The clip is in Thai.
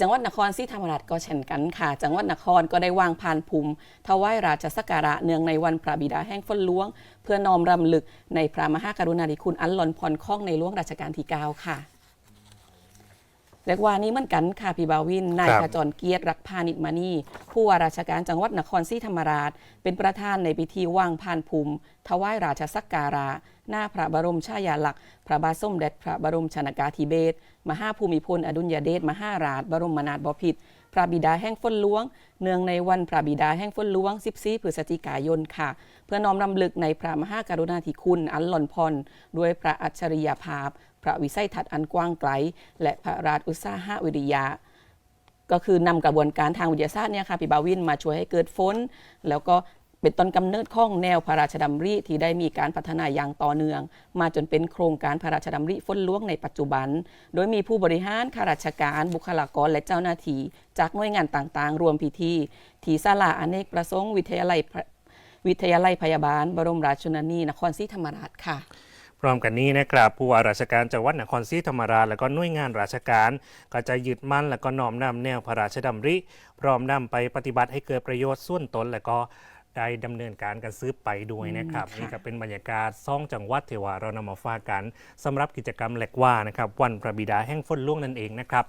จังหวัดนครศรีธรรมราชก็เช่นกันค่ะ จังหวัดนครก็ได้วางพานภูมิถวายราชสักการะเนืองในวันพระบิดาแห่งฝนหลวง เพื่อน้อมรำลึกในพระมหากรุณาธิคุณอันล้นพรของในหลวงรัชกาลที่ 9 ค่ะ เรียกว่านี้เหมือนกันค่ะพี่บาวิน นายครับขจรเกียรติรักพานิชมานีผู้ว่าราชการจังหวัดนครศรีธรรมราช เป็นประธานในพิธีวางพานภูมิถวายราชสักการะ หน้าพระบรมชายาลักษณ์ พระบาทสมเด็จพระบรมชนากาธิเบศรมหาภูมิพลอดุลยเดชมหาราช บรมนาถบพิตร พระบิดาแห่งฝนหลวง เนื่องในวันพระบิดาแห่งฝนหลวง 14 พฤศจิกายนค่ะ เพื่อน้อมรำลึกในพระมหากรุณาธิคุณอันหล่อนพรด้วยพระอัจฉริยภาพ พระวิสัยทัศน์อันกว้างไกล และพระราชอุตสาหะวิริยะก็คือนำกระบวนการทางวิทยาศาสตร์เนี่ยค่ะพี่บาวินมาช่วยให้เกิดฝนแล้วก็ เป็นต้นกำเนิดของแนวพระราชดำริที่ได้มีการพัฒนาอย่างต่อเนื่อง มาจนเป็นโครงการพระราชดำริฝนหลวงในปัจจุบัน โดยมีผู้บริหารข้าราชการบุคลากรและเจ้าหน้าที่จากหน่วยงานต่างๆ รวมพิธีที่ศาลาอเนกประสงค์วิทยาลัยพระวิทยาลัยพยาบาล บรมราชชนนีนครศรีธรรมราชค่ะพร้อมกันนี้นะครับผู้ว่าราชการจังหวัดนครศรีธรรมราชและก็หน่วยงานราชการ ก็จะยึดมั่นและก็น้อมนำแนวพระราชดำริ พร้อมนำไปปฏิบัติให้เกิดประโยชน์ส่วนตนและก็ ได้ดำเนินการกันซื้อไปด้วยนะครับอืมค่ะนี่ก็เป็นบรรยากาศซ่องจังหวัดเทวาเรานำมาฝากกันสำหรับกิจกรรมแหลกว่านะครับวันพระบิดาแห่งฝนหล่วงนั่นเองนะครับ